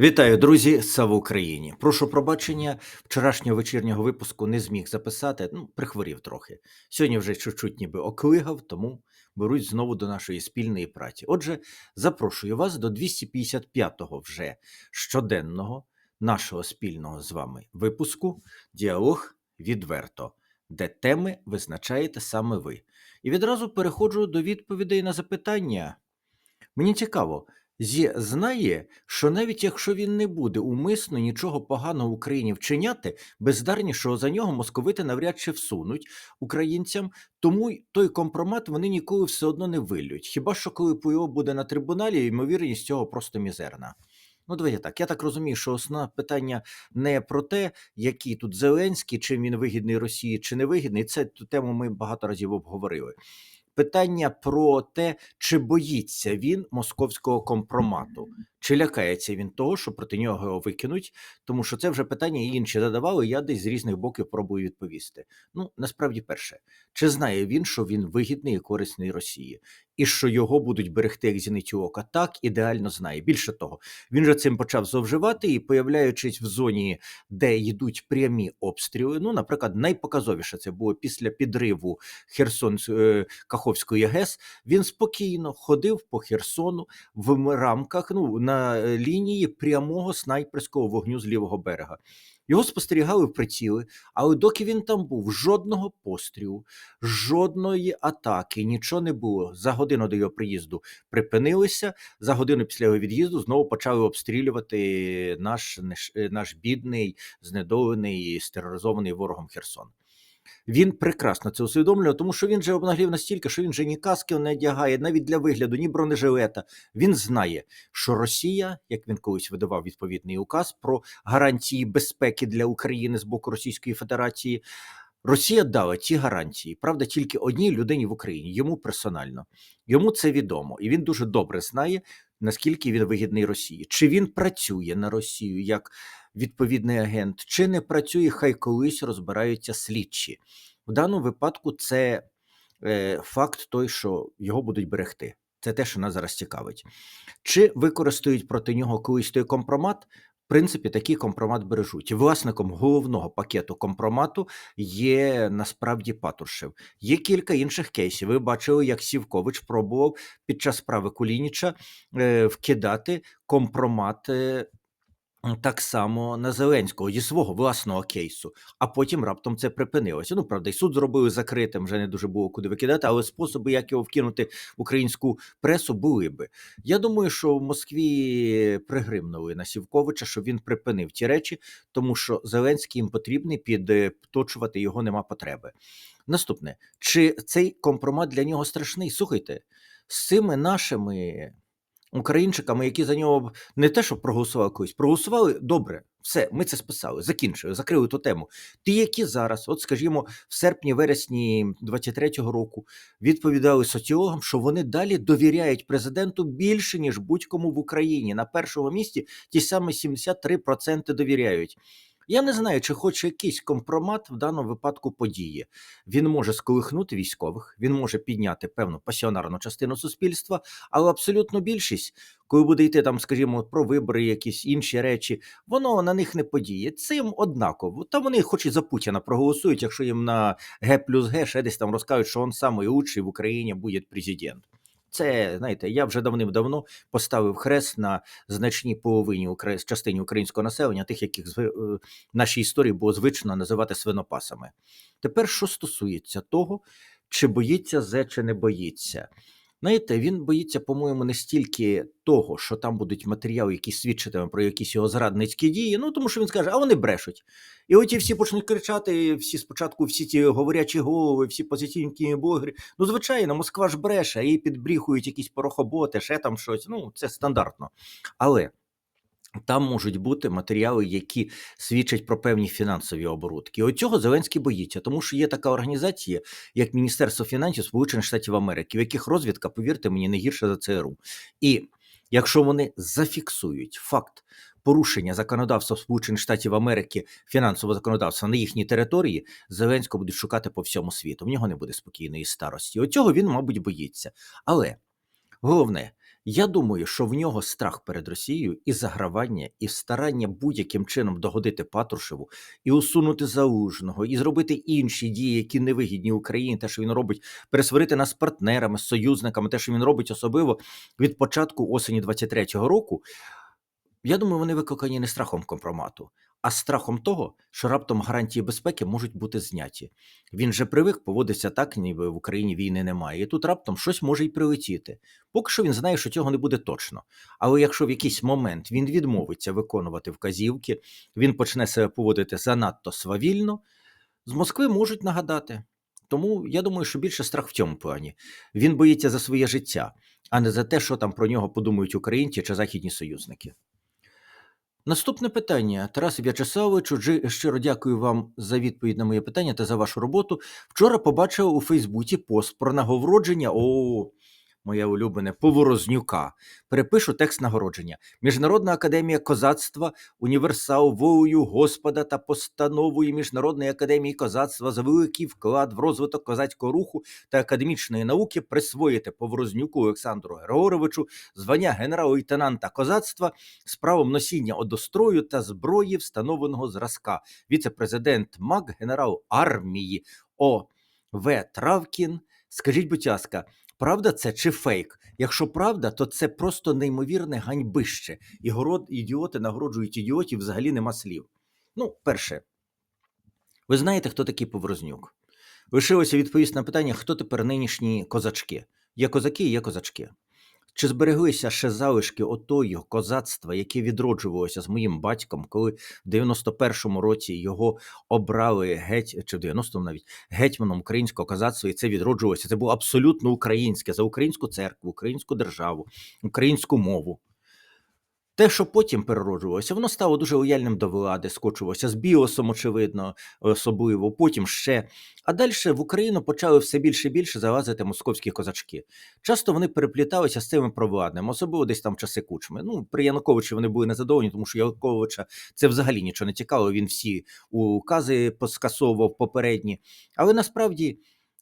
Вітаю, друзі! Слава Україні! Прошу пробачення, вчорашнього вечірнього випуску не зміг записати. Ну, прихворів трохи. Сьогодні вже чуть-чуть ніби оклигав, тому беруть знову до нашої спільної праці. Отже, запрошую вас до 255-го вже щоденного нашого спільного з вами випуску Діалог відверто, де теми визначаєте саме ви. І відразу переходжу до відповідей на запитання. Мені цікаво, Зє знає, що навіть якщо він не буде умисно нічого поганого Україні вчиняти, бездарнішого за нього московити навряд чи всунуть українцям, тому той компромат вони ніколи все одно не виллють. Хіба що коли ПО буде на трибуналі, ймовірність цього просто мізерна. Ну, давайте так. Я так розумію, що основне питання не про те, який тут Зеленський, чим він вигідний Росії, чи не вигідний. Це ту тему ми багато разів обговорили. Питання про те, чи боїться він московського компромату, чи лякається він того, що проти нього його викинуть, тому що це вже питання інші задавали. Я десь з різних боків пробую відповісти. Ну насправді, перше, чи знає він, що він вигідний і корисний Росії, і що його будуть берегти як зіницю ока? Так ідеально знає. Більше того, він же цим почав зловживати і, появляючись в зоні, де йдуть прямі обстріли. Ну, наприклад, найпоказовіше це було після підриву Херсон е, Каховської ГЕС. Він спокійно ходив по Херсону в рамках ну на е, лінії прямого снайперського вогню з лівого берега. Його спостерігали в приціли, але доки він там був, жодного пострілу, жодної атаки, нічого не було. За годину до його приїзду припинилися. За годину після його від'їзду знову почали обстрілювати наш, е, наш бідний, знедолений стероризований ворогом Херсон. Він прекрасно це усвідомлює, тому що він же обнаглів настільки, що він же ні каски не одягає, навіть для вигляду, ні бронежилета. Він знає, що Росія, як він колись видавав відповідний указ про гарантії безпеки для України з боку Російської Федерації. Росія дала ці гарантії, правда, тільки одній людині в Україні, йому персонально. Йому це відомо, і він дуже добре знає, наскільки він вигідний Росії. Чи він працює на Росію як відповідний агент, чи не працює, хай колись розбираються слідчі. В даному випадку це е, факт той, що його будуть берегти. Це те, що нас зараз цікавить. Чи використають проти нього колись той компромат? Принципі, такий компромат бережуть. Власником головного пакету компромату є насправді Патрушев. Є кілька інших кейсів. Ви бачили, як Сівкович пробував під час справи Кулініча е, вкидати компромат е, так само на Зеленського зі свого власного кейсу, а потім раптом це припинилося. Ну, правда, і суд зробили закритим, вже не дуже було куди викидати, але способи, як його вкинути в українську пресу, були би. Я думаю, що в Москві пригримнули на Сівковича, що він припинив ті речі, тому що Зеленський їм потрібний, підточувати його нема потреби. Наступне, чи цей компромат для нього страшний? Слухайте, з цими нашими українчиками, які за нього не те, що проголосували колись, проголосували добре. Все, ми це списали, закінчили, закрили ту тему. Ті, які зараз, от скажімо, в серпні-вересні 23-го року відповідали соціологам, що вони далі довіряють президенту більше ніж будь-кому в Україні. На першому місці ті самі 73% довіряють. Я не знаю, чи хоч якийсь компромат в даному випадку подіє. Він може сколихнути військових, він може підняти певну пасіонарну частину суспільства, але абсолютно більшість, коли буде йти там, скажімо, про вибори, якісь інші речі, воно на них не подіє. Цим однаково. Та вони хоч і за Путіна проголосують, якщо їм на Г плюс Г ще десь там розкажуть, що він самий лучший в Україні буде президент. Це знаєте, я вже давним-давно поставив хрест на значній половині частині українського населення, тих, яких зви- е, в нашій історії було звично називати свинопасами. Тепер, що стосується того, чи боїться Зе, чи не боїться. Знаєте, він боїться, по-моєму, не стільки того, що там будуть матеріали, які свідчитиме про якісь його зрадницькі дії. Ну тому що він скаже, а вони брешуть. І оті всі почнуть кричати, всі спочатку, всі ці говорячі голови, всі позиційні блогери. Ну, звичайно, Москва ж бреше, їй підбріхують якісь порохоботи, ще там щось. Ну, це стандартно. Але там можуть бути матеріали, які свідчать про певні фінансові оборудки. От цього Зеленський боїться, тому що є така організація, як Міністерство фінансів Сполучених Штатів Америки, в яких розвідка, повірте мені, не гірша за ЦРУ. І якщо вони зафіксують факт порушення законодавства Сполучених Штатів Америки, фінансового законодавства на їхній території, Зеленського будуть шукати по всьому світу. В нього не буде спокійної старості. От цього він, мабуть, боїться. Але головне, Я думаю, що в нього страх перед Росією і загравання, і старання будь-яким чином догодити Патрушеву, і усунути залужного, і зробити інші дії, які невигідні Україні, те, що він робить, пересварити нас партнерами, союзниками, те, що він робить особливо від початку осені 23-го року. Я думаю, вони викликані не страхом компромату, а страхом того, що раптом гарантії безпеки можуть бути зняті. Він же привик поводитися так, ніби в Україні війни немає. І тут раптом щось може й прилетіти. Поки що він знає, що цього не буде точно. Але якщо в якийсь момент він відмовиться виконувати вказівки, він почне себе поводити занадто свавільно, з Москви можуть нагадати. Тому я думаю, що більше страх в цьому плані. Він боїться за своє життя, а не за те, що там про нього подумають українці чи західні союзники. Наступне питання. Тарас В'ячеславович, щиро дякую вам за відповідь на моє питання та за вашу роботу. Вчора побачив у Фейсбуці пост про нагородження. О, моє улюблене Поворознюка. Перепишу текст нагородження. Міжнародна академія козацтва, універсал волею Господа та постановою Міжнародної академії козацтва за великий вклад в розвиток козацького руху та академічної науки присвоїти Поворознюку Олександру Григоровичу звання генерал-лейтенанта козацтва з правом носіння одострою та зброї встановленого зразка. Віце-президент МАК, генерал армії О. В. Травкін. Скажіть, будь ласка, правда це чи фейк? Якщо правда, то це просто неймовірне ганьбище. І город ідіоти нагороджують ідіотів, взагалі нема слів. Ну, перше, ви знаєте, хто такий Поворознюк? Лишилося відповісти на питання, хто тепер нинішні козачки. Є козаки, є козачки. Чи збереглися ще залишки отої козацтва, яке відроджувалося з моїм батьком, коли в 91-му році його обрали геть, чи в 90-му навіть гетьманом українського козацтва, і це відроджувалося. Це було абсолютно українське за українську церкву, українську державу, українську мову. Те, що потім перероджувалося, воно стало дуже лояльним до влади, скочувалося з біосом, очевидно, особливо, потім ще. А далі в Україну почали все більше і більше залазити московські козачки. Часто вони перепліталися з цими провладними, особливо десь там часи кучми. Ну, при Януковичі вони були незадоволені, тому що Януковича це взагалі нічого не цікаво. Він всі укази поскасовував попередні. Але насправді,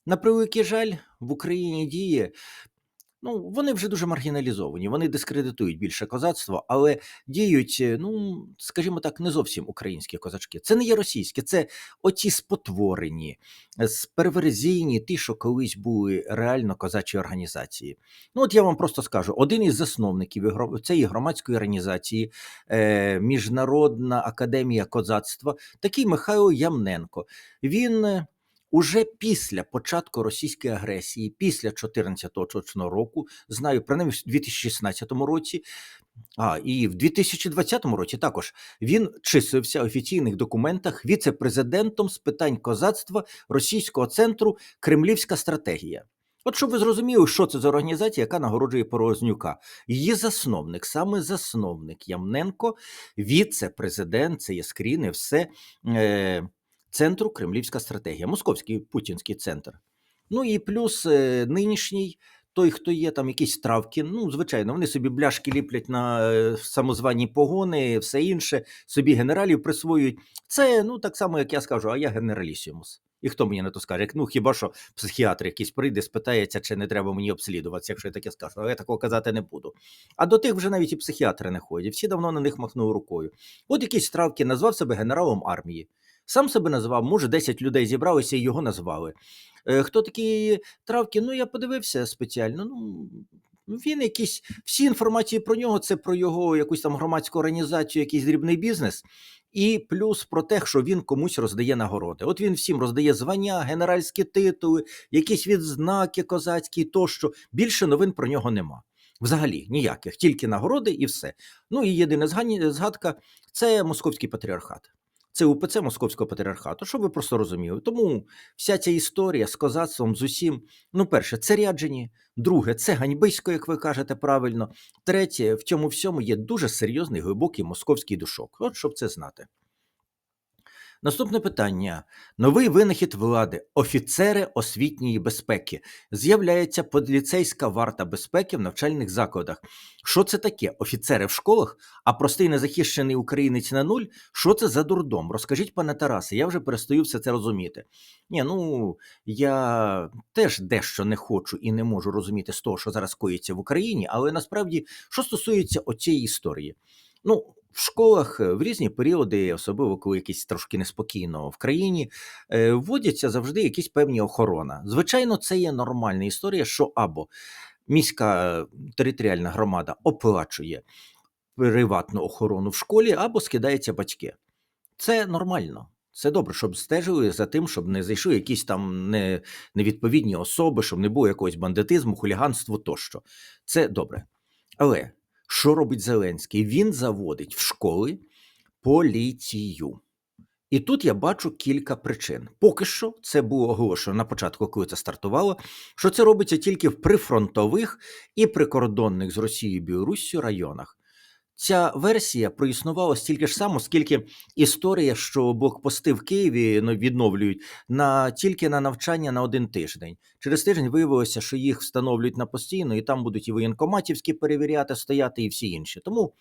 на превеликий жаль, в Україні діє. Ну, вони вже дуже маргіналізовані, вони дискредитують більше козацтво, але діють, е, ну скажімо так, не зовсім українські козачки. Це не є російські, це оті спотворені, е, сперверзійні, ті, що колись були реально козачі організації. Ну, от я вам просто скажу: один із засновників цієї громадської організації, е, Міжнародна академія козацтва, такий Михайло Ямненко. Він. Уже після початку російської агресії, після 14-го точно року, знаю, принаймні в 2016 році, а і в 2020 році також він числився в офіційних документах віце-президентом з питань козацтва російського центру Кремлівська стратегія. От щоб ви зрозуміли, що це за організація, яка нагороджує Порознюка. Її засновник, саме засновник Ямненко, віце-президент, це є скріни, все. Е, центру Кремлівська стратегія, московський путінський центр. Ну і плюс е, нинішній, той, хто є там якийсь Травкін, ну, звичайно, вони собі бляшки ліплять на е, самозвані погони, все інше, собі генералів присвоюють. Це ну так само, як я скажу, а я генералісімус. І хто мені на то скаже? Ну хіба що психіатр якийсь прийде, спитається, чи не треба мені обслідуватися, якщо я таке скажу, але я такого казати не буду. А до тих вже навіть і психіатри не ходять. Всі давно на них махнули рукою. От якийсь Травкін назвав себе генералом армії. Сам себе назвав, може, 10 людей зібралися і його назвали. Е, Хто такий Травкін? Ну, я подивився спеціально. Ну, він якийсь, всі інформації про нього це про його якусь там громадську організацію, якийсь дрібний бізнес, і плюс про те, що він комусь роздає нагороди. От він всім роздає звання, генеральські титули, якісь відзнаки козацькі тощо. Більше новин про нього нема. Взагалі ніяких, тільки нагороди і все. Ну і єдина згадка це московський патріархат. Це УПЦ Московського патріархату, щоб ви просто розуміли. Тому вся ця історія з козацтвом, з усім, ну, перше, це ряджені, друге, це ганьбисько, як ви кажете правильно. Третє, в цьому всьому є дуже серйозний глибокий московський душок. От щоб це знати. Наступне питання. Новий винахід влади офіцери освітньої безпеки. З'являється поліцейська варта безпеки в навчальних закладах. Що це таке? Офіцери в школах, а простий незахищений українець на нуль? Що це за дурдом? Розкажіть, пане Тарасе, я вже перестаю все це розуміти. Ні, ну я теж дещо не хочу і не можу розуміти з того, що зараз коїться в Україні, але насправді, що стосується оцієї історії. Ну, в школах е, в різні періоди, особливо коли якісь трошки неспокійно в країні, е, вводяться завжди якісь певні охорона. Звичайно, це є нормальна історія, що або міська е, територіальна громада оплачує приватну охорону в школі, або скидаються батьки. Це нормально. Це добре, щоб стежили за тим, щоб не зайшли якісь там не, невідповідні особи, щоб не було якогось бандитизму, хуліганству тощо. Це добре. Але що робить Зеленський? Він заводить в школи поліцію. І тут я бачу кілька причин. Поки що це було оголошено на початку, коли це стартувало, що це робиться тільки в прифронтових і прикордонних з Росією і Білоруссю районах. Ця версія проіснувала стільки ж само, скільки історія, що блокпости в Києві ну, відновлюють на тільки на навчання на один тиждень. Через тиждень виявилося, що їх встановлюють на постійно, і там будуть і воєнкоматівські перевіряти, стояти, і всі інші. Тому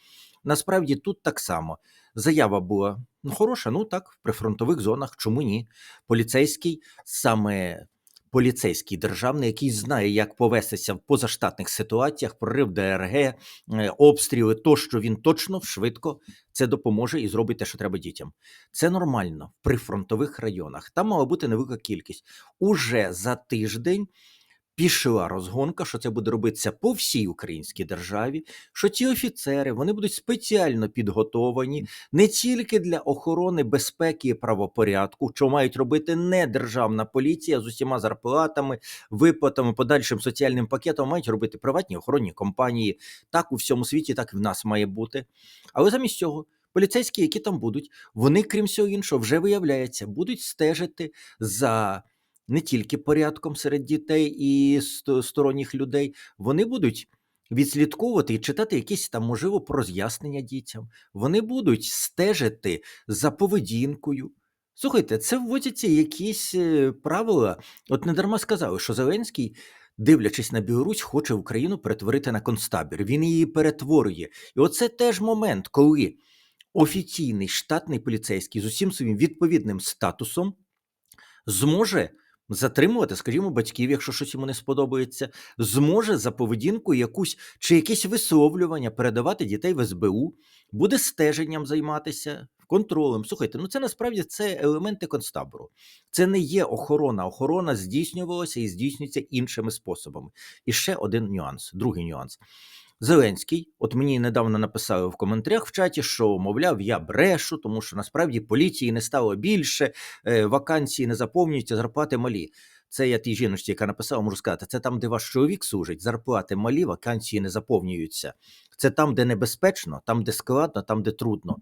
насправді тут так само заява була ну, хороша. Ну так, в прифронтових зонах. Чому ні? Поліцейський саме поліцейський державний, який знає, як повестися в позаштатних ситуаціях, прорив ДРГ, е, обстріли, тощо він точно швидко це допоможе і зробить те, що треба дітям. Це нормально при фронтових районах. Там мала бути невелика кількість. Уже за тиждень пішла розгонка, що це буде робитися по всій українській державі. Що ті офіцери вони будуть спеціально підготовані не тільки для охорони безпеки і правопорядку, що мають робити не державна поліція з усіма зарплатами, виплатами, подальшим соціальним пакетом, мають робити приватні охоронні компанії. Так у всьому світі, так і в нас має бути. Але замість цього. Поліцейські, які там будуть, вони, крім всього іншого, вже виявляється, будуть стежити за не тільки порядком серед дітей і сторонніх людей, вони будуть відслідковувати і читати якісь там, можливо, про роз'яснення дітям. Вони будуть стежити за поведінкою. Слухайте, це вводяться якісь е, правила. От недарма сказали, що Зеленський, дивлячись на Білорусь, хоче Україну перетворити на концтабір. Він її перетворює. І оце теж момент, коли офіційний штатний поліцейський з усім своїм відповідним статусом зможе затримувати, скажімо, батьків, якщо щось йому не сподобається, зможе за поведінку якусь чи якесь висловлювання передавати дітей в СБУ, буде стеженням займатися. Контролем, слухайте, ну це насправді це елементи концтабору. Це не є охорона. Охорона здійснювалася і здійснюється іншими способами. І ще один нюанс, другий нюанс. Зеленський, от мені недавно написали в коментарях в чаті, що мовляв, я брешу, тому що насправді поліції не стало більше, е, вакансії не заповнюються, зарплати малі. Це я тій жіночці, яка написала, можу сказати, це там, де ваш чоловік служить, зарплати малі, вакансії не заповнюються. Це там, де небезпечно, там, де складно, там, де трудно.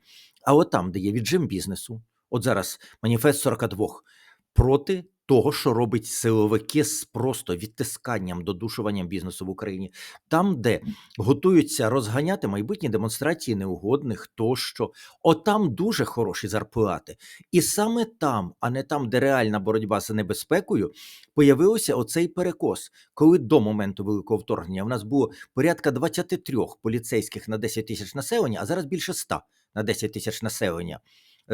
А от там, де є віджим бізнесу, от зараз маніфест 42 проти того, що робить силовики з просто відтисканням, додушуванням бізнесу в Україні, там, де готуються розганяти майбутні демонстрації неугодних, тощо, отам дуже хороші зарплати. І саме там, а не там, де реальна боротьба за небезпекою, появився оцей перекос, коли до моменту великого вторгнення в нас було порядка 23 поліцейських на 10 тисяч населення, а зараз більше 100 на 10 тисяч населення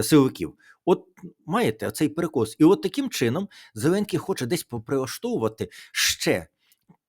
силовиків. От маєте оцей перекос. І от таким чином Зеленський хоче десь поприлаштовувати ще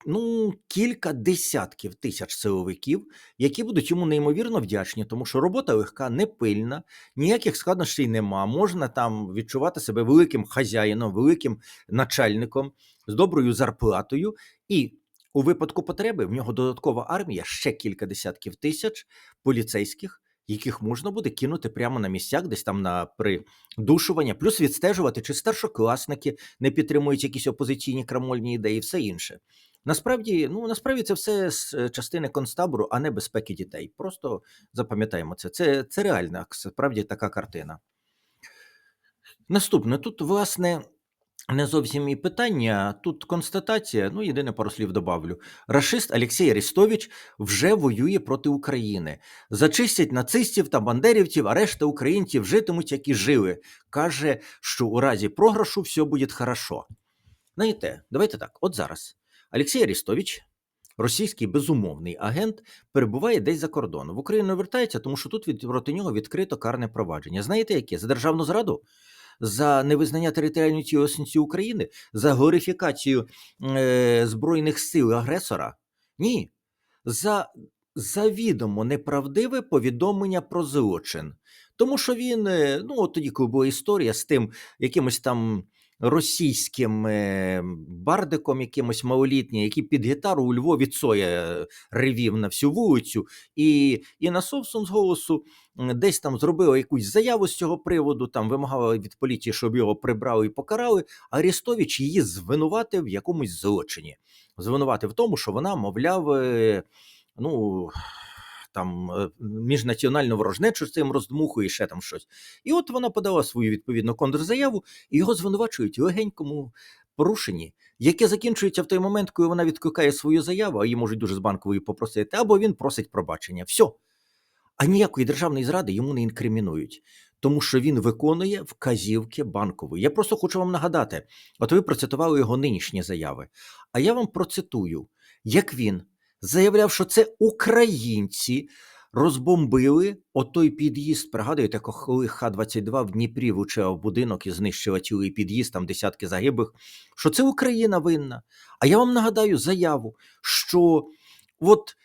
ну, кілька десятків тисяч силовиків, які будуть йому неймовірно вдячні, тому що робота легка, не пильна, ніяких складнощів нема. Можна там відчувати себе великим хазяїном, великим начальником з доброю зарплатою. І у випадку потреби в нього додаткова армія, ще кілька десятків тисяч поліцейських. Яких можна буде кинути прямо на місцях, десь там на придушування, плюс відстежувати, чи старшокласники не підтримують якісь опозиційні крамольні ідеї, і все інше. Насправді, ну насправді це все з е, частини концтабору, а не безпеки дітей. Просто запам'ятаємо це. Це, це реальна справді така картина. Наступне тут, власне, не зовсім і питання, тут констатація, ну, єдине пару слів добавлю. Рашист Олексій Арестович вже воює проти України. Зачистять нацистів та бандерівців, а решта українців житимуть, як і жили. Каже, що у разі програшу все буде хорошо. Знаєте, давайте так, от зараз. Олексій Арестович, російський безумовний агент, перебуває десь за кордоном. В Україну вертається, тому що тут від, проти нього відкрито карне провадження. Знаєте яке? За державну зраду? За невизнання територіальної цілісності України, за глорифікацію е, збройних сил агресора? Ні. За завідомо неправдиве повідомлення про злочин. Тому що він, е, ну от тоді, коли була історія з тим якимось там російським е, бардиком, якимось малолітнім, який під гітару у Львові Цоя ревів на всю вулицю, і Інна Совсун з голосу десь там зробила якусь заяву з цього приводу, там вимагала від поліції, щоб його прибрали і покарали. А Арестович її звинуватив в якомусь злочині. Звинуватив в тому, що вона, мовляв, е, ну. Там е, міжнаціональну ворожнечу з цим роздмухує ще там щось. І от вона подала свою відповідну контрзаяву, і його звинувачують у легенькому порушенні, яке закінчується в той момент, коли вона відкликає свою заяву, а її можуть дуже з банкової попросити, або він просить пробачення. Все. А ніякої державної зради йому не інкримінують, тому що він виконує вказівки банкової. Я просто хочу вам нагадати: от ви процитували його нинішні заяви. А я вам процитую, як він заявляв, що це українці розбомбили отой під'їзд. Пригадуєте, коли Х-22 в Дніпрі влучила в будинок і знищила цілий під'їзд, там десятки загиблих, що це Україна винна. А я вам нагадаю заяву, що от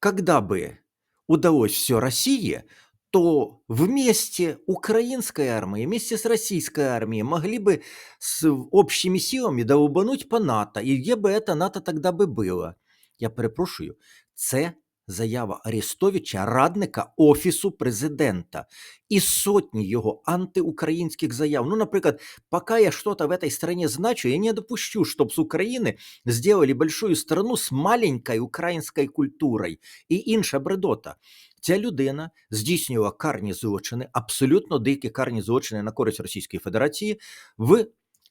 когда бы удалось все России, то вместе украинской армии, вместе с российской армией могли бы с общими силами долбануть по НАТО. І где бы это НАТО тогда би було? Я перепрошую, це заява Арестовича, радника Офісу президента, і сотні його антиукраїнських заяв. Ну, наприклад, пока я что-то в этой стране значу, я не допущу, чтобы с Украины сделали большую страну з маленькой українською культурою і інша бредота. Ця людина здійснювала карні злочини, абсолютно дикі карні злочини на користь Російської Федерації в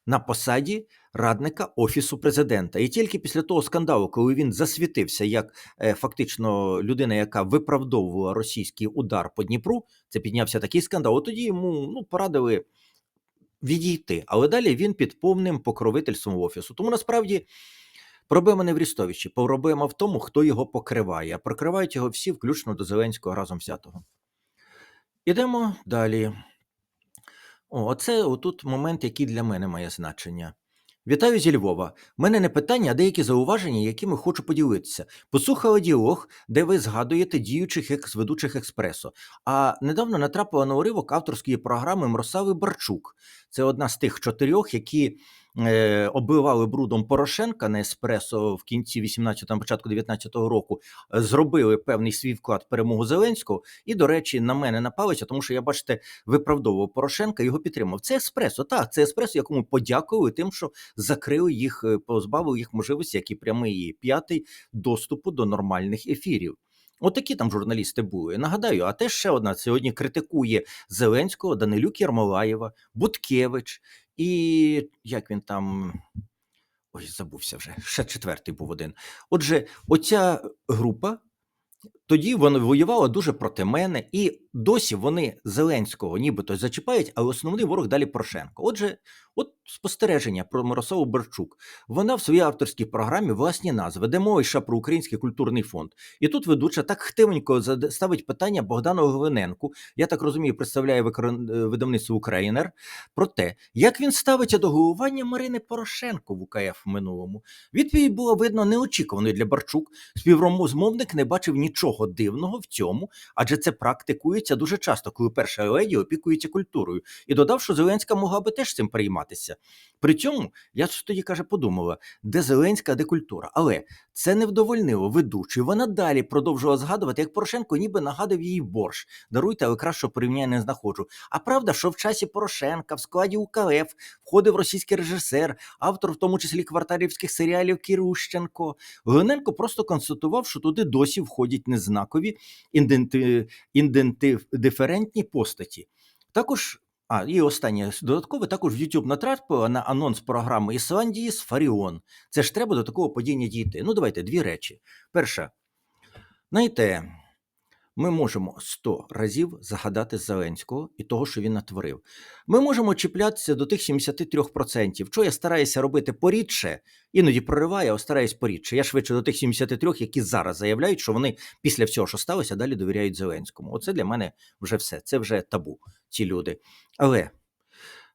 на посаді радника Офісу президента. І тільки після того скандалу, коли він засвітився як е, фактично людина, яка виправдовувала російський удар по Дніпру, це піднявся такий скандал. От тоді йому ну, порадили відійти. Але далі він під повним покровительством офісу. Тому насправді. Проблема не в Рістовичі, проблема в тому, хто його покриває. А прикривають його всі, включно до Зеленського разом взятого. Ідемо далі. О, оце отут момент, який для мене має значення. Вітаю зі Львова. У мене не питання, а деякі зауваження, якими хочу поділитися. Послухала діалог, де ви згадуєте діючих екс-ведучих експресо. А недавно натрапила на уривок авторської програми Мросави Барчук. Це одна з тих чотирьох, які е, оббивали брудом Порошенка на еспресо в кінці 18-го, початку 19-го року, е, зробили певний свій вклад в перемогу Зеленського. І, до речі, на мене напалися, тому що я, бачите, виправдовував Порошенка, його підтримав. Це еспресо, так, це еспресо, якому подякували тим, що закрили їх, е, позбавили їх можливості, як і прямий і п'ятий доступу до нормальних ефірів. Отакі там журналісти були. Нагадаю, а теж ще одна сьогодні критикує Зеленського, Данилюк Ярмолаєва, Буткевич і як він там. Ой, забувся вже. Ще четвертий був один. Отже, оця група тоді вона воювала дуже проти мене, і досі вони Зеленського нібито зачіпають, але основний ворог далі Порошенко. Отже, от спостереження про Мирославу Берчук. Вона в своїй авторській програмі власні назви, де мова йшла про Український культурний фонд. І тут ведуча так хтивенько ставить питання Богдану Глиненку, я так розумію, представляє е, видавництво Українер, про те, як він ставиться до головування Марини Порошенко в УКФ в минулому. Відповідь була видно неочікуваною для Барчук. Співрозмовник не бачив нічого дивного в цьому, адже це практикується дуже часто, коли перша леді опікується культурою. І додав, що Зеленська могла би теж цим перейматися. При цьому я тоді каже, подумала, де Зеленська, де культура. Але це не вдовольнило ведучу. Вона далі продовжувала згадувати, як Порошенко ніби нагадав їй борщ. Даруйте, але кращого порівняння не знаходжу. А правда, що в часі Порошенка в складі УКФ входив російський режисер, автор, в тому числі кварталівських серіалів Кірущенко. Глиненко просто констатував, що туди досі входять незнакові іденти... ідентиферентні постаті. Також А, і останнє додаткове також в YouTube натрапила на анонс програми Ісландії з Фаріон. Це ж треба до такого падіння дійти. Ну, давайте дві речі. Перша, знаєте, ми можемо 100 разів загадати Зеленського і того, що він натворив. Ми можемо чіплятися до тих 73%. Що я стараюся робити порідше, іноді прориваю, а стараюсь порідше. Я швидше до тих 73, які зараз заявляють, що вони після всього, що сталося, далі довіряють Зеленському. Оце для мене вже все. Це вже табу, ці люди. Але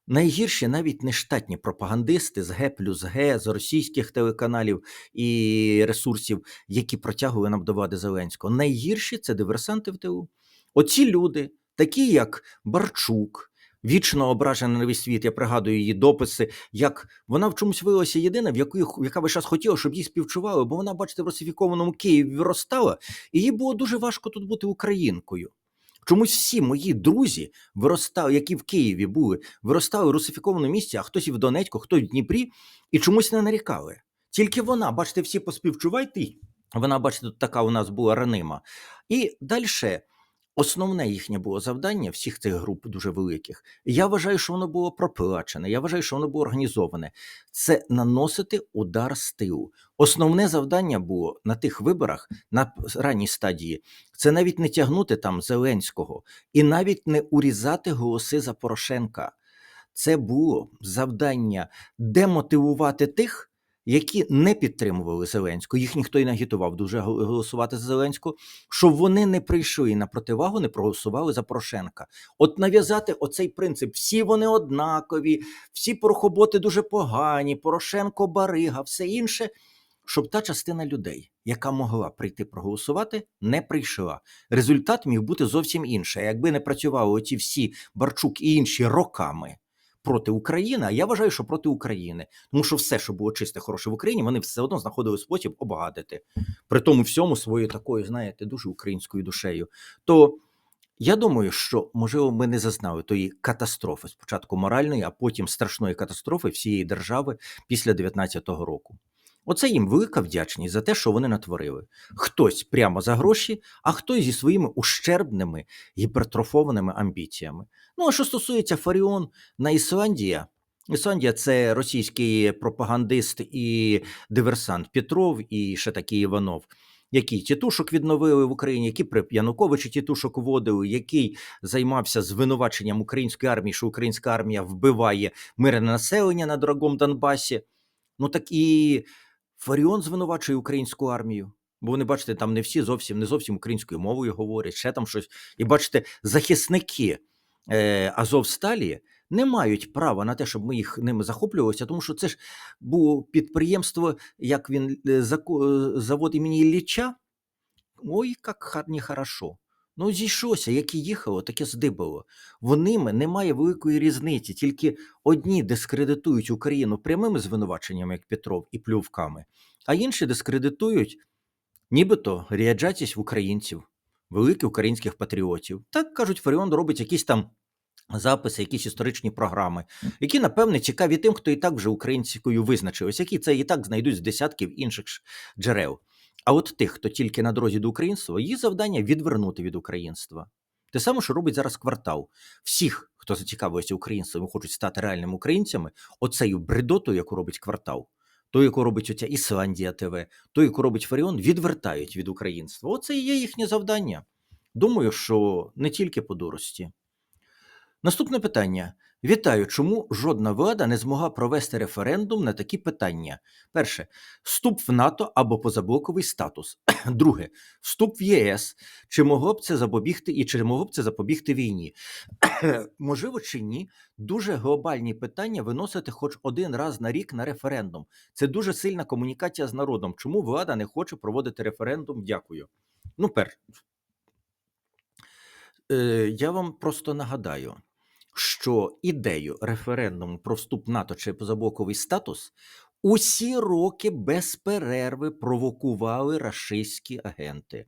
найгірші навіть не штатні пропагандисти з Г плюс Г, з російських телеканалів і ресурсів, які протягували нам до влади Зеленського. Найгірші це диверсанти в ТУ. Оці люди, такі як Барчук, вічно ображена на весь світ. Я пригадую її дописи, як вона в чомусь виявилася єдина, в яку, яка весь час хотіла, щоб їй співчували, бо вона, бачите, в русифікованому Києві виростала, і їй було дуже важко тут бути українкою. Чомусь всі мої друзі виростали, які в Києві були, виростали в русифікованому місці, а хтось і в Донецьку, хтось в Дніпрі, і чомусь не нарікали. Тільки вона, бачите, всі поспівчувайте. Вона, бачите, така у нас була ранима. І далі основне їхнє було завдання всіх цих груп дуже великих. Я вважаю, що воно було проплачене. Я вважаю, що воно було організоване. Це наносити удар з тилу. Основне завдання було на тих виборах на ранній стадії. Це навіть не тягнути там Зеленського і навіть не урізати голоси за Порошенка. Це було завдання демотивувати тих, які не підтримували Зеленського. Їх ніхто і не агітував дуже голосувати за Зеленського, щоб вони не прийшли на противагу, не проголосували за Порошенка. От нав'язати оцей принцип: всі вони однакові, всі порохоботи дуже погані, Порошенко, Барига, все інше. Щоб та частина людей, яка могла прийти проголосувати, не прийшла. Результат міг бути зовсім інший. Якби не працювали оці всі Барчук і інші роками проти України, а я вважаю, що проти України, тому що все, що було чисте, хороше в Україні, вони все одно знаходили спосіб обагатити. При тому всьому своєю такою, знаєте, дуже українською душею. То я думаю, що можливо ми не зазнали тої катастрофи, спочатку моральної, а потім страшної катастрофи всієї держави після 19-го року. Оце їм велика вдячність за те, що вони натворили. Хтось прямо за гроші, а хтось зі своїми ущербними гіпертрофованими амбіціями. Ну а що стосується Фаріон на Ісландія, Ісландія це російський пропагандист і диверсант Петров і ще такий Іванов. Які тітушок відновили в Україні, які при Януковичі тітушок вводили, який займався звинуваченням української армії, що українська армія вбиває мирне населення на дорогому Донбасі. Ну так і Фаріон звинувачує українську армію. Бо вони, бачите, там не всі зовсім не зовсім українською мовою говорять, ще там щось. І бачите, захисники е, Азовсталі не мають права на те, щоб ми їх ними захоплювалися, тому що це ж було підприємство, як він е, е, завод імені Ілліча. Ой, як нехорошо. Ну, зійшлося, яке їхало, таке здибало. Воними немає великої різниці, тільки одні дискредитують Україну прямими звинуваченнями, як Петров, і плювками, а інші дискредитують, нібито ріаджатість в українців, великих українських патріотів. Так кажуть, Фаріон робить якісь там записи, якісь історичні програми, які, напевне, цікаві тим, хто і так вже українською визначився, які це і так знайдуть з десятків інших джерел. А от тих, хто тільки на дорозі до українства, їх завдання відвернути від українства. Те саме, що робить зараз квартал. Всіх, хто зацікавився українством і хочуть стати реальними українцями, оцею бредотою, яку робить квартал, ту, яку робить оця Ісландія ТВ, ту, яку робить Фаріон, відвертають від українства. Оце і є їхнє завдання. Думаю, що не тільки по дурості. Наступне питання. Вітаю, чому жодна влада не змогла провести референдум на такі питання? Перше, вступ в НАТО або позаблоковий статус. Друге, вступ в ЄС. Чи могло б це запобігти і чи могло б це запобігти війні? Можливо чи ні, дуже глобальні питання виносити хоч один раз на рік на референдум. Це дуже сильна комунікація з народом. Чому влада не хоче проводити референдум? Дякую. Ну, перше, е, я вам просто нагадаю, що ідею референдуму про вступ НАТО чи позаблоковий статус усі роки без перерви провокували рашистські агенти.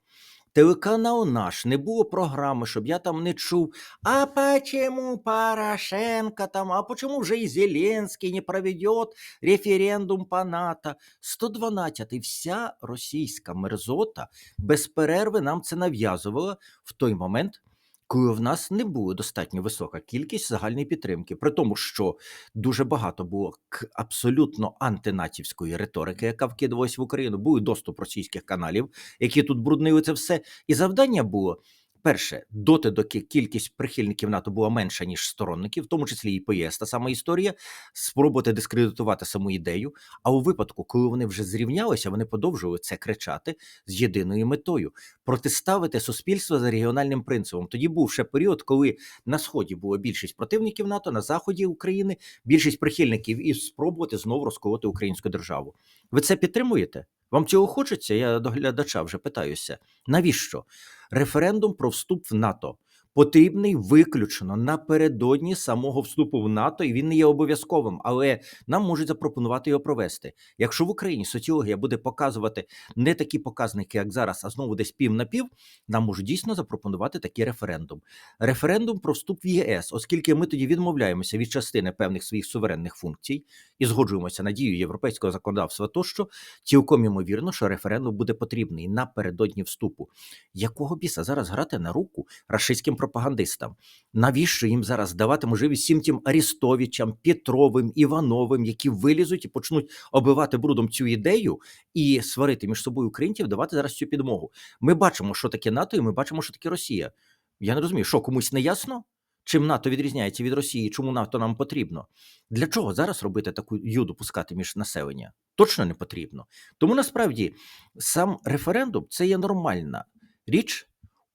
Телеканал наш не було програми, щоб я там не чув. А почему Порошенко там, а почему вже і Зеленський не проведет референдум по НАТО? 112 вся російська мерзота без перерви нам це нав'язувала в той момент, коли в нас не була достатньо висока кількість загальної підтримки, при тому, що дуже багато було к абсолютно антинатівської риторики, яка вкидувалась в Україну, був доступ російських каналів, які тут бруднили це все. І завдання було. Перше, доти, доки кількість прихильників НАТО була менша, ніж сторонників, в тому числі і по ЄС та сама історія, спробувати дискредитувати саму ідею. А у випадку, коли вони вже зрівнялися, вони подовжували це кричати з єдиною метою протиставити суспільство за регіональним принципом. Тоді був ще період, коли на сході було більшість противників НАТО, на заході України більшість прихильників, і спробувати знову розколоти українську державу. Ви це підтримуєте? Вам цього хочеться? Я до глядача вже питаюся. Навіщо? Референдум про вступ в НАТО потрібний виключно напередодні самого вступу в НАТО, і він не є обов'язковим, але нам можуть запропонувати його провести. Якщо в Україні соціологія буде показувати не такі показники, як зараз, а знову десь пів на пів, нам можуть дійсно запропонувати такий референдум. Референдум про вступ в ЄС, оскільки ми тоді відмовляємося від частини певних своїх суверенних функцій і згоджуємося на дію європейського законодавства, тощо цілком ймовірно, що референдум буде потрібний напередодні вступу. Якого біса зараз грати на руку рашистським пропагандистам? Навіщо їм зараз давати можливість всім тим Арістовичам, Петровим, Івановим, які вилізуть і почнуть оббивати брудом цю ідею і сварити між собою українців, давати зараз цю підмогу? Ми бачимо, що таке НАТО, і ми бачимо, що таке Росія. Я не розумію, що комусь не ясно? Чим НАТО відрізняється від Росії, чому НАТО нам потрібно? Для чого зараз робити таку юду пускати між населення? Точно не потрібно. Тому насправді сам референдум це є нормальна річ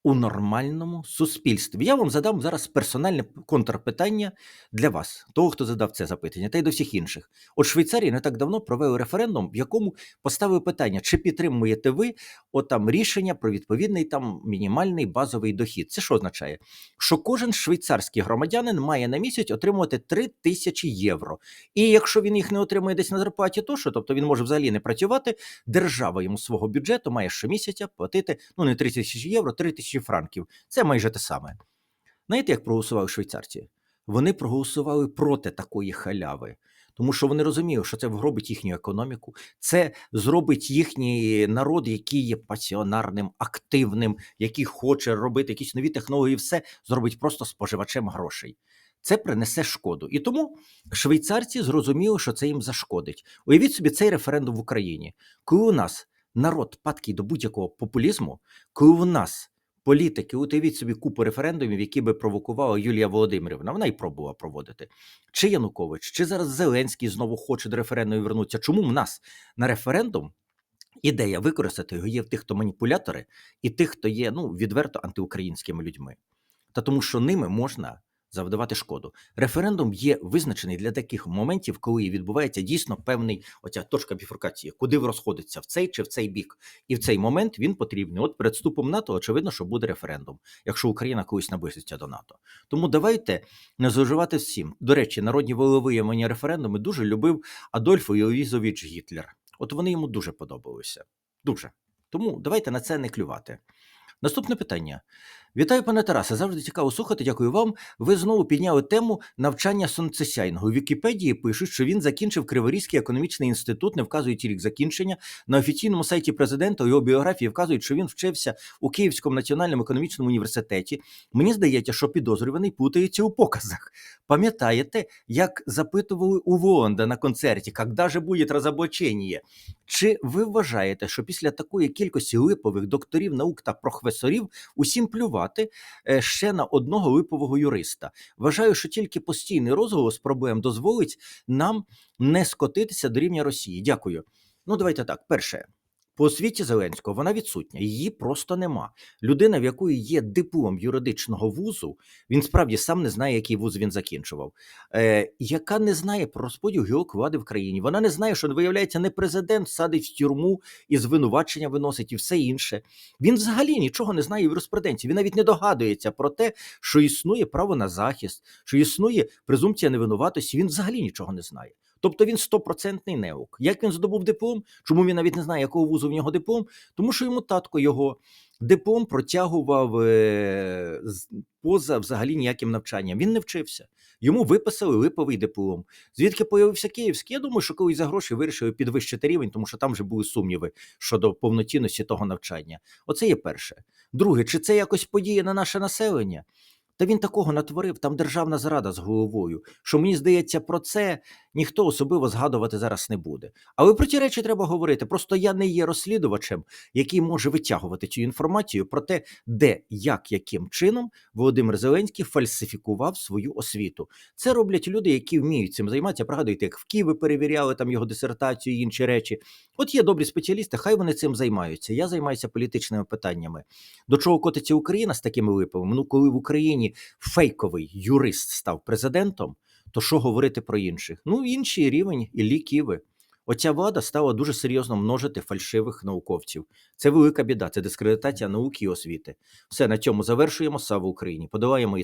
у нормальному суспільстві. Я вам задам зараз персональне контрпитання для вас, того, хто задав це запитання, та й до всіх інших. От Швейцарії не так давно провели референдум, в якому поставили питання, чи підтримуєте ви от там рішення про відповідний там мінімальний базовий дохід. Це що означає? Що кожен швейцарський громадянин має на місяць отримувати 3 тисячі євро. І якщо він їх не отримує десь на зарплаті, то що, тобто він може взагалі не працювати, держава йому свого бюджету має щомісяця платити ну не 3 тисячі євро, 3 тисячі франків. Це майже те саме. Знаєте, як проголосували швейцарці? Вони проголосували проти такої халяви, тому що вони розуміють, що це вгробить їхню економіку, це зробить їхній народ, який є пасіонарним, активним, який хоче робити якісь нові технології, все зробить просто споживачем грошей. Це принесе шкоду. І тому швейцарці зрозуміли, що це їм зашкодить. Уявіть собі цей референдум в Україні, коли у нас народ падкий до будь-якого популізму, коли у нас політики, уявіть собі купу референдумів, які би провокувала Юлія Володимирівна. Вона і пробувала проводити. Чи Янукович, чи зараз Зеленський знову хоче до референдуму вернутися. Чому в нас на референдум ідея використати його є в тих, хто маніпулятори, і тих, хто є ну відверто антиукраїнськими людьми? Та тому, що ними можна. Завдавати шкоду. Референдум є визначений для таких моментів, коли відбувається дійсно певний оця точка біфуркації, куди розходиться в цей чи в цей бік. І в цей момент він потрібний. От перед вступом НАТО, очевидно, що буде референдум, якщо Україна колись наблизиться до НАТО. Тому давайте не зловживати всім. До речі, народні волевиявлення референдуми дуже любив Адольф Іовізович Гітлер. От вони йому дуже подобалися. Дуже. Тому давайте на це не клювати. Наступне питання. Вітаю, пане Тарасе. Завжди цікаво слухати. Дякую вам. Ви знову підняли тему навчання сонцесяйного. У Вікіпедії пишуть, що він закінчив Криворізький економічний інститут, не вказують рік закінчення. На офіційному сайті президента у його біографії вказують, що він вчився у Київському національному економічному університеті. Мені здається, що підозрюваний путається у показах. Пам'ятаєте, як запитували у Воланда на концерті, коли же буде розоблачення? Чи ви вважаєте, що після такої кількості липових докторів наук та професорів усім плювати е, ще на одного липового юриста? Вважаю, що тільки постійний розголос проблем дозволить нам не скотитися до рівня Росії. Дякую. Ну, давайте так. Перше. По освіті Зеленського вона відсутня, її просто нема. Людина, в якої є диплом юридичного вузу, він справді сам не знає, який вуз він закінчував, е, яка не знає про розподіл гілок влади в країні. Вона не знає, що виявляється, не президент садить в тюрму і звинувачення виносить і все інше. Він взагалі нічого не знає в юриспруденції. Він навіть не догадується про те, що існує право на захист, що існує презумпція невинуватості. Він взагалі нічого не знає. Тобто він стопроцентний неук. Як він здобув диплом? Чому він навіть не знає, якого вузу в нього диплом? Тому що йому татко його диплом протягував е, поза взагалі ніяким навчанням. Він не вчився. Йому виписали липовий диплом. Звідки появився Київський? Я думаю, що колись за гроші вирішили підвищити рівень, тому що там вже були сумніви щодо повноцінності того навчання. Оце є перше. Друге, чи це якось подіє на наше населення? Та він такого натворив, там державна зрада з головою. Що мені здається, про це ніхто особливо згадувати зараз не буде. Але про ті речі треба говорити. Просто я не є розслідувачем, який може витягувати цю інформацію про те, де, як, яким чином Володимир Зеленський фальсифікував свою освіту. Це роблять люди, які вміють цим займатися. Пригадуйте, як в Києві перевіряли там його дисертацію і інші речі. От є добрі спеціалісти, хай вони цим займаються. Я займаюся політичними питаннями. До чого котиться Україна з такими випивами? Ну, коли в Україні фейковий юрист став президентом, то що говорити про інших? Ну, інший рівень і Ківи. Оця влада стала дуже серйозно множити фальшивих науковців. Це велика біда, це дискредитація науки і освіти. Все на цьому завершуємо. Слава Україні! Подолаємо